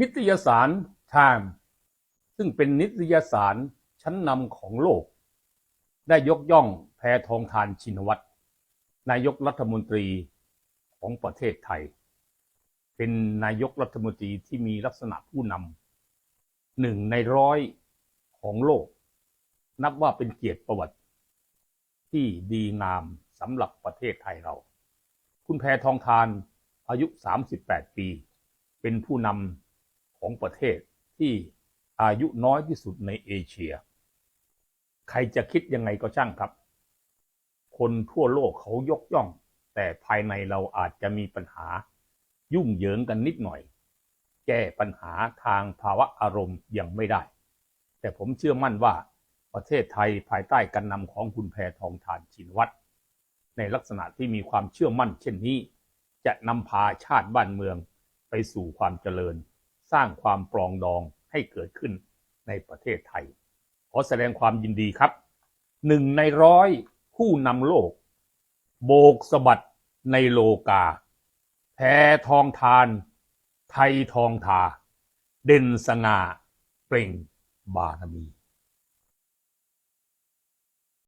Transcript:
นิตยสาร Time ซึ่งเป็นนิตยสารชั้นนำของโลก ได้ยกย่องแพทองทานชินวัตรนายกรัฐมนตรีของประเทศไทย เป็นนายกรัฐมนตรีที่มีลักษณะผู้นำหนึ่งในร้อยของโลก นับว่าเป็นเกียรติประวัติ ที่ดีงามสำหรับประเทศไทยเรา คุณแพทองทานอายุ 38 ปี เป็นผู้นำ ของประเทศที่อายุน้อยที่สุดในเอเชีย ใครจะคิดยังไงก็ช่างครับ คนทั่วโลกเขายกย่อง แต่ภายในเราอาจจะมีปัญหา ยุ่งเหยิงกันนิดหน่อย แก้ปัญหาทางภาวะอารมณ์ยังไม่ได้ แต่ผมเชื่อมั่นว่าประเทศไทยภายใต้การนำของคุณแพทองทานชินวัตรในลักษณะที่มีความเชื่อมั่นเช่นนี้ จะนำพาชาติบ้านเมืองไปสู่ความเจริญ สร้างความปรองดองให้เกิดขึ้นในประเทศไทย ขอแสดงความยินดีครับหนึ่งในร้อยผู้นำโลก โบกสะบัดในโลกา แพทองทาน ไทยทองทา เด่นสง่าเปล่งบารมี